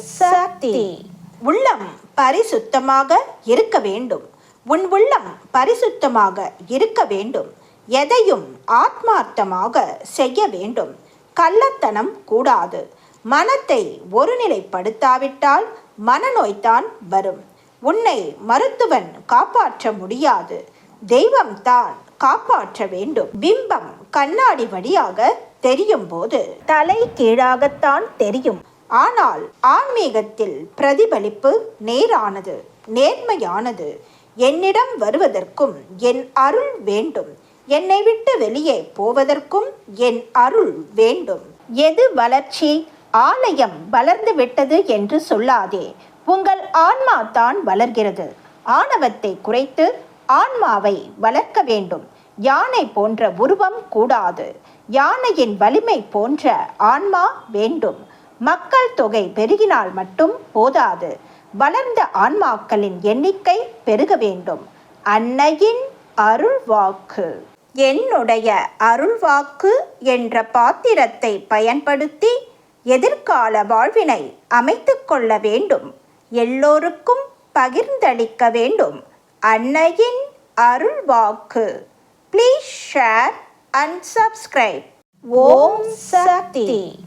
சக்தி. உள்ளம் பரிசுத்தமாக இருக்க வேண்டும். உன் உள்ளம் பரிசுத்தமாக இருக்க வேண்டும். எதையும் ஆத்மார்த்தமாக செய்ய வேண்டும். கள்ளத்தனம் கூடாது. மனத்தை ஒருநிலைப்படுத்தாவிட்டால் மனநோய்தான் வரும். உன்னை மருத்துவன் காப்பாற்ற முடியாது. தெய்வம்தான் காப்பாற்ற வேண்டும். பிம்பம் கண்ணாடி வழியாக தெரியும் போது. தலை கீழாகத்தான் தெரியும். ஆனால் ஆன்மீகத்தில் பிரதிபலிப்பு நேரானது நேர்மையானது. என்னிடம் வருவதற்கும் என் அருள் வேண்டும். என்னை விட்டு வெளியே போவதற்கும் என் அருள் வேண்டும். எது வளர்ச்சி? ஆலயம் வளர்ந்து விட்டது என்று சொல்லாதே. உங்கள் ஆன்மா தான் வளர்கிறது. ஆணவத்தை குறைத்து ஆன்மாவை வளர்க்க வேண்டும். யானை போன்ற உருவம் கூடாது. யானையின் வலிமை போன்ற ஆன்மா வேண்டும். மக்கள் தொகை பெருகினால் மட்டும் போதாது. வளர்ந்த ஆன்மாக்களின் எண்ணிக்கை பெருக வேண்டும். அன்னையின் அருள்வாக்கு. என்னுடைய அருள்வாக்கு என்ற பாத்திரத்தை பயன்படுத்தி எதிர்கால வாழ்வினை அமைத்து கொள்ள வேண்டும். எல்லோருக்கும் பகிர்ந்தளிக்க வேண்டும். அன்னையின் அருள்வாக்கு. Please share and subscribe Om Shakti.